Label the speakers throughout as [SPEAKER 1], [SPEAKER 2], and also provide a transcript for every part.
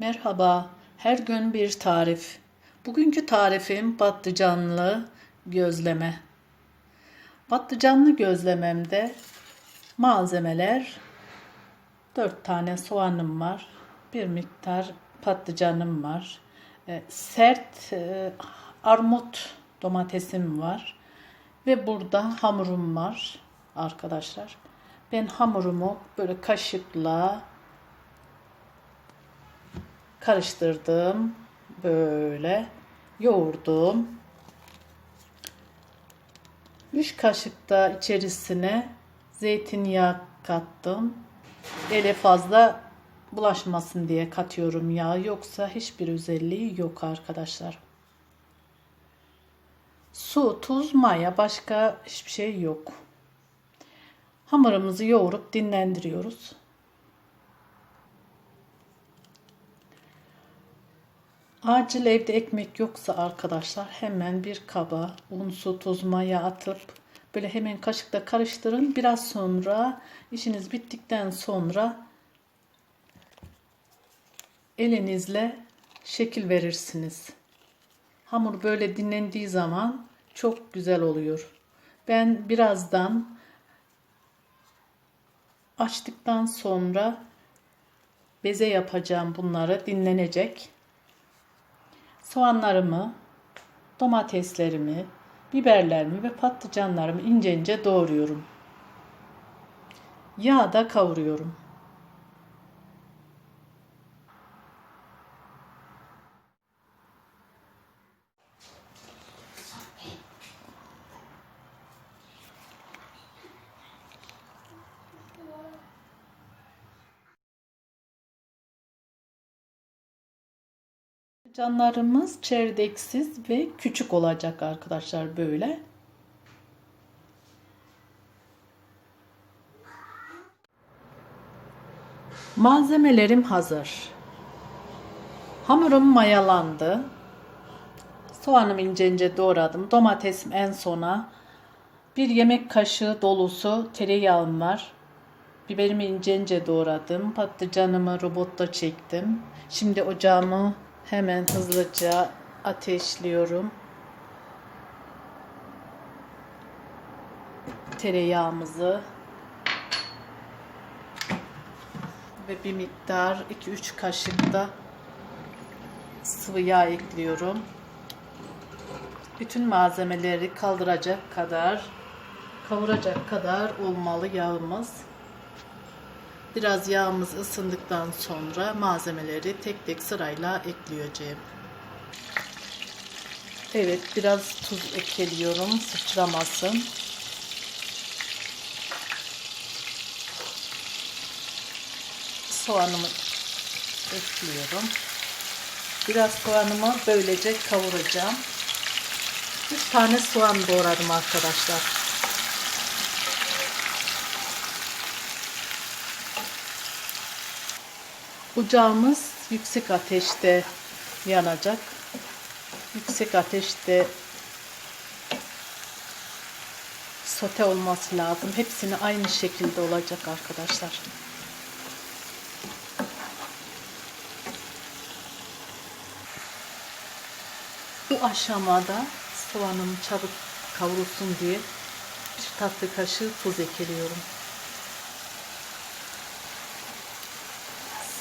[SPEAKER 1] Merhaba, her gün bir tarif. Bugünkü tarifim patlıcanlı gözleme. Patlıcanlı gözlememde malzemeler 4 tane soğanım var, bir miktar patlıcanım var, e, sert e, armut domatesim var ve burada hamurum var arkadaşlar. Ben hamurumu böyle kaşıkla karıştırdım. Böyle yoğurdum. 3 kaşık da içerisine zeytinyağı kattım. Ele fazla bulaşmasın diye katıyorum yağ. Yoksa hiçbir özelliği yok arkadaşlar. Su, tuz, maya başka hiçbir şey yok. Hamurumuzu yoğurup dinlendiriyoruz. Acil evde ekmek yoksa arkadaşlar hemen bir kaba un, su, tuz, maya atıp böyle hemen kaşıkla karıştırın. Biraz sonra işiniz bittikten sonra elinizle şekil verirsiniz. Hamur böyle dinlendiği zaman çok güzel oluyor. Ben birazdan açtıktan sonra beze yapacağım bunları dinlenecek soğanlarımı, domateslerimi, biberlerimi ve patlıcanlarımı ince ince doğruyorum. Yağda kavuruyorum. Canlarımız çerdeksiz ve küçük olacak arkadaşlar böyle. Malzemelerim hazır. Hamurum mayalandı. Soğanımı ince ince doğradım. Domatesim en sona. Bir yemek kaşığı dolusu tereyağım var. Biberimi ince ince doğradım. Patlıcanımı robotta çektim. Şimdi ocağımı Hemen hızlıca ateşliyorum. Tereyağımızı ve bir miktar 2-3 kaşık da sıvı yağ ekliyorum. Bütün malzemeleri kaldıracak kadar kavuracak kadar olmalı yağımız. Biraz yağımız ısındıktan sonra malzemeleri tek tek sırayla ekleyeceğim. Evet biraz tuz ekliyorum sıçramasın. Soğanımı ekliyorum. Biraz soğanımı böylece kavuracağım. 3 tane soğan doğradım arkadaşlar. Ocağımız yüksek ateşte yanacak. Yüksek ateşte sote olması lazım. Hepsini aynı şekilde olacak arkadaşlar. Bu aşamada soğanım çabuk kavrulsun diye bir tatlı kaşığı tuz ekliyorum.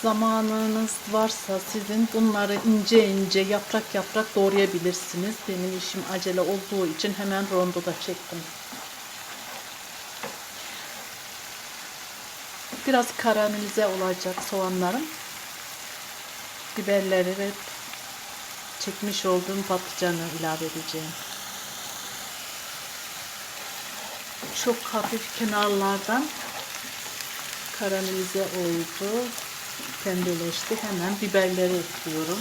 [SPEAKER 1] Zamanınız varsa sizin bunları ince ince yaprak yaprak doğrayabilirsiniz. Benim işim acele olduğu için hemen rondoda çektim. Biraz karamelize olacak soğanlarım. Biberleri ve çekmiş olduğum patlıcanı ilave edeceğim. Çok hafif kenarlardan karamelize oldu pembeleşti. Hemen biberleri ekliyorum.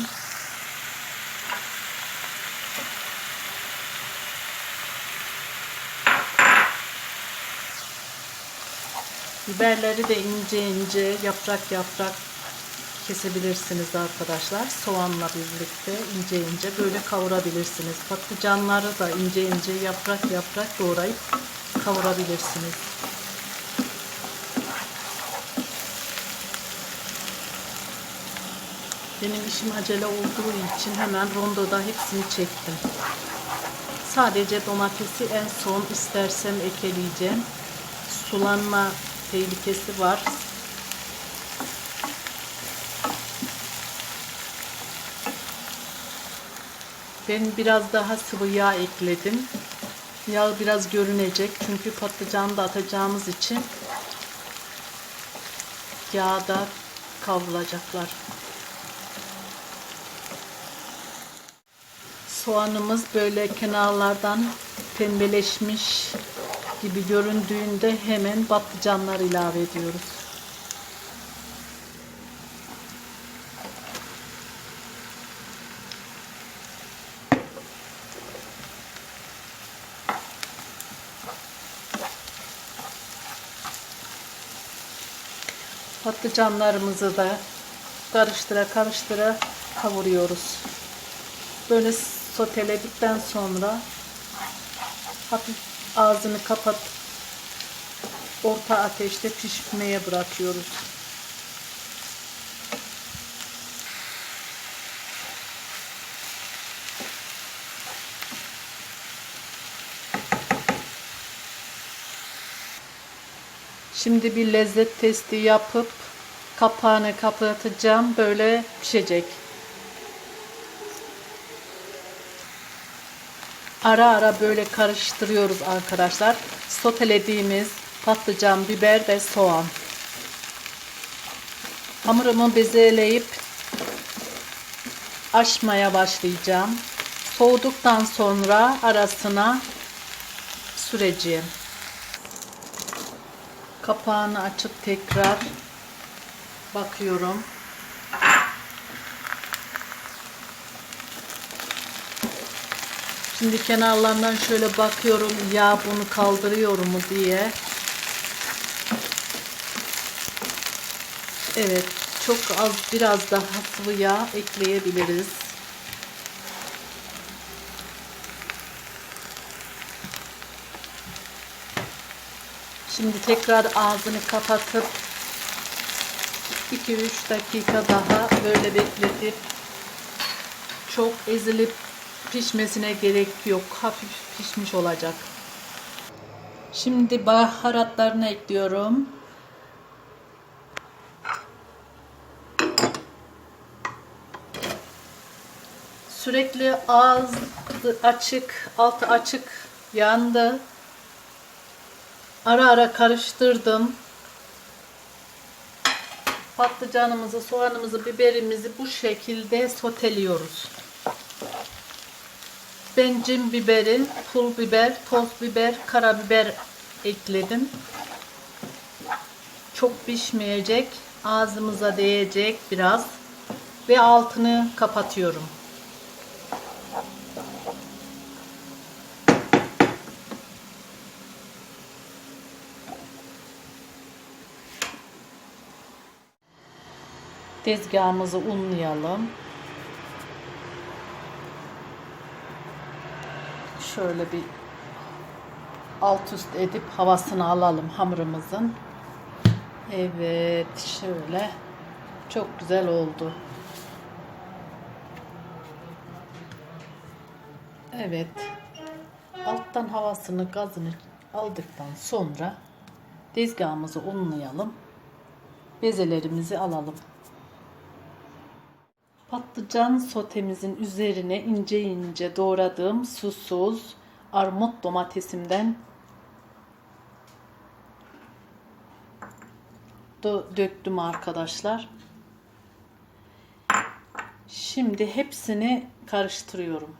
[SPEAKER 1] Biberleri de ince ince yaprak yaprak kesebilirsiniz arkadaşlar. Soğanla birlikte ince ince böyle kavurabilirsiniz. Patlıcanları da ince ince yaprak yaprak doğrayıp kavurabilirsiniz. Benim işim acele olduğu için hemen rondoda hepsini çektim. Sadece domatesi en son istersem ekeleyeceğim. Sulanma tehlikesi var. Ben biraz daha sıvı yağ ekledim. Yağ biraz görünecek çünkü patlıcanı da atacağımız için yağda kavrulacaklar. Soğanımız böyle kenarlardan pembeleşmiş gibi göründüğünde hemen patlıcanlar ilave ediyoruz. Patlıcanlarımızı da karıştıra karıştıra kavuruyoruz. Böyle soteledikten sonra hafif ağzını kapat orta ateşte pişmeye bırakıyoruz. Şimdi bir lezzet testi yapıp kapağını kapatacağım. Böyle pişecek. Ara ara böyle karıştırıyoruz arkadaşlar. Sotelediğimiz patlıcan, biber ve soğan. Hamurumu bezeleyip açmaya başlayacağım. Soğuduktan sonra arasına süreceğim. Kapağını açıp tekrar bakıyorum. Şimdi kenarlarından şöyle bakıyorum ya bunu kaldırıyor mu diye. Evet çok az biraz daha sıvı yağ ekleyebiliriz. Şimdi tekrar ağzını kapatıp 2-3 dakika daha böyle bekletip çok ezilip pişmesine gerek yok. Hafif pişmiş olacak. Şimdi baharatlarını ekliyorum. Sürekli ağız açık, altı açık yandı. Ara ara karıştırdım. Patlıcanımızı, soğanımızı, biberimizi bu şekilde soteliyoruz. Ben cin biberi, pul biber, toz biber, karabiber ekledim. Çok pişmeyecek. Ağzımıza değecek biraz. Ve altını kapatıyorum. Tezgahımızı unlayalım. Şöyle bir alt üst edip havasını alalım hamurumuzun. Evet şöyle çok güzel oldu. Evet alttan havasını gazını aldıktan sonra tezgahımızı unlayalım. Bezelerimizi alalım. Patlıcan sotemizin üzerine ince ince doğradığım susuz armut domatesimden döktüm arkadaşlar. Şimdi hepsini karıştırıyorum.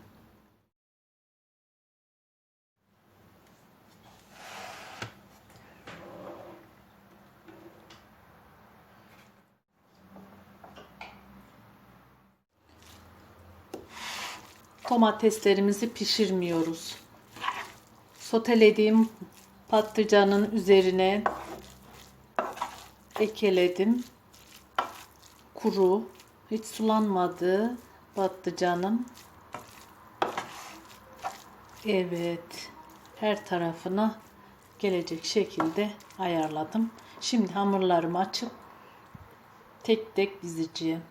[SPEAKER 1] Domateslerimizi pişirmiyoruz. Sotelediğim patlıcanın üzerine ekeledim. Kuru, hiç sulanmadı patlıcanım. Evet, her tarafına gelecek şekilde ayarladım. Şimdi hamurlarımı açıp tek tek dizeceğim.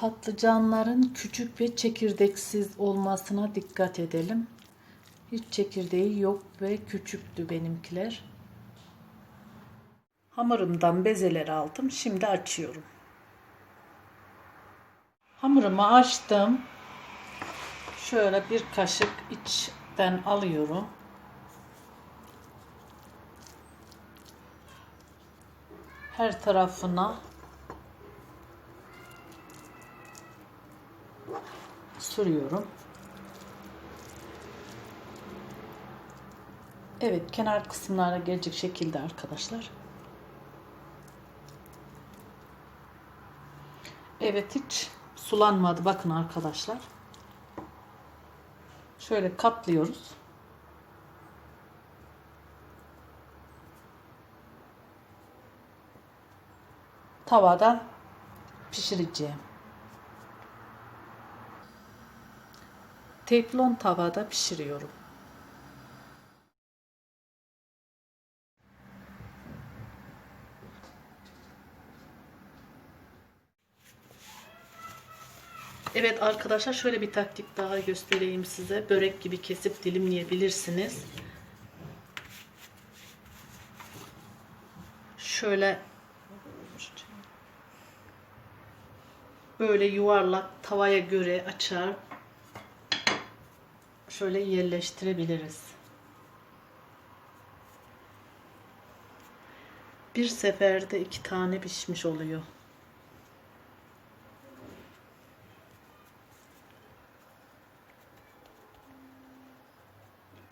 [SPEAKER 1] Patlıcanların küçük ve çekirdeksiz olmasına dikkat edelim. Hiç çekirdeği yok ve küçüktü benimkiler. Hamurumdan bezeleri aldım. Şimdi açıyorum. Hamurumu açtım. Şöyle bir kaşık içten alıyorum. Her tarafına sürüyorum. Evet, kenar kısımlara gelecek şekilde arkadaşlar. Evet, hiç sulanmadı. Bakın arkadaşlar. Şöyle katlıyoruz. Tavada pişireceğim. Teflon tavada pişiriyorum. Evet arkadaşlar şöyle bir taktik daha göstereyim size. Börek gibi kesip dilimleyebilirsiniz. Şöyle böyle yuvarlak tavaya göre açar şöyle yerleştirebiliriz. Bir seferde iki tane pişmiş oluyor.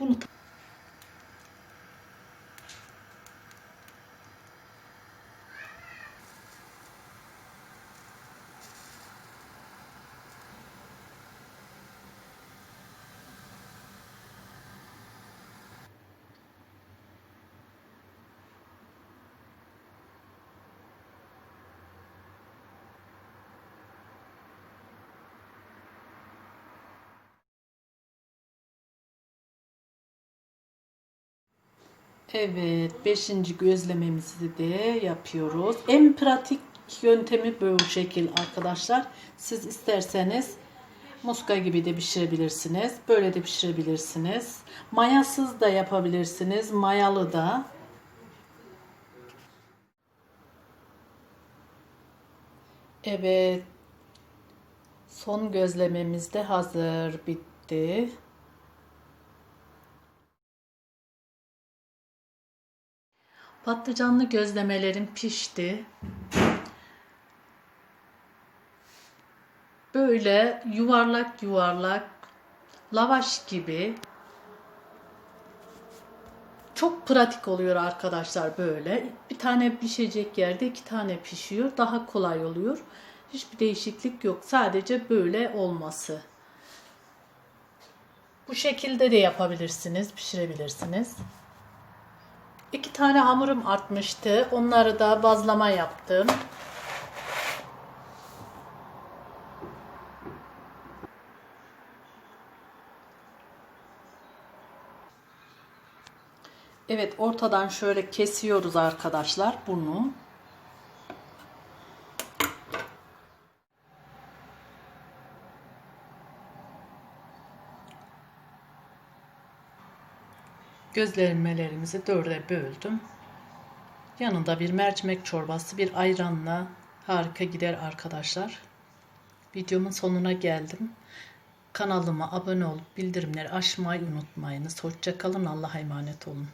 [SPEAKER 1] Bunu Evet, beşinci gözlememizi de yapıyoruz. En pratik yöntemi bu şekil arkadaşlar. Siz isterseniz muska gibi de pişirebilirsiniz. Böyle de pişirebilirsiniz. Mayasız da yapabilirsiniz. Mayalı da. Evet. Son gözlememiz de hazır. Bitti. Patlıcanlı gözlemelerim pişti. Böyle yuvarlak yuvarlak lavaş gibi çok pratik oluyor arkadaşlar böyle. Bir tane pişecek yerde iki tane pişiyor. Daha kolay oluyor. Hiçbir değişiklik yok. Sadece böyle olması. Bu şekilde de yapabilirsiniz, pişirebilirsiniz. İki tane hamurum artmıştı. Onları da bazlama yaptım. Evet ortadan şöyle kesiyoruz arkadaşlar bunu. Gözlemelerimizi dörde böldüm. Yanında bir mercimek çorbası, bir ayranla harika gider arkadaşlar. Videomun sonuna geldim. Kanalıma abone olup bildirimleri açmayı unutmayınız. Hoşçakalın. Allah'a emanet olun.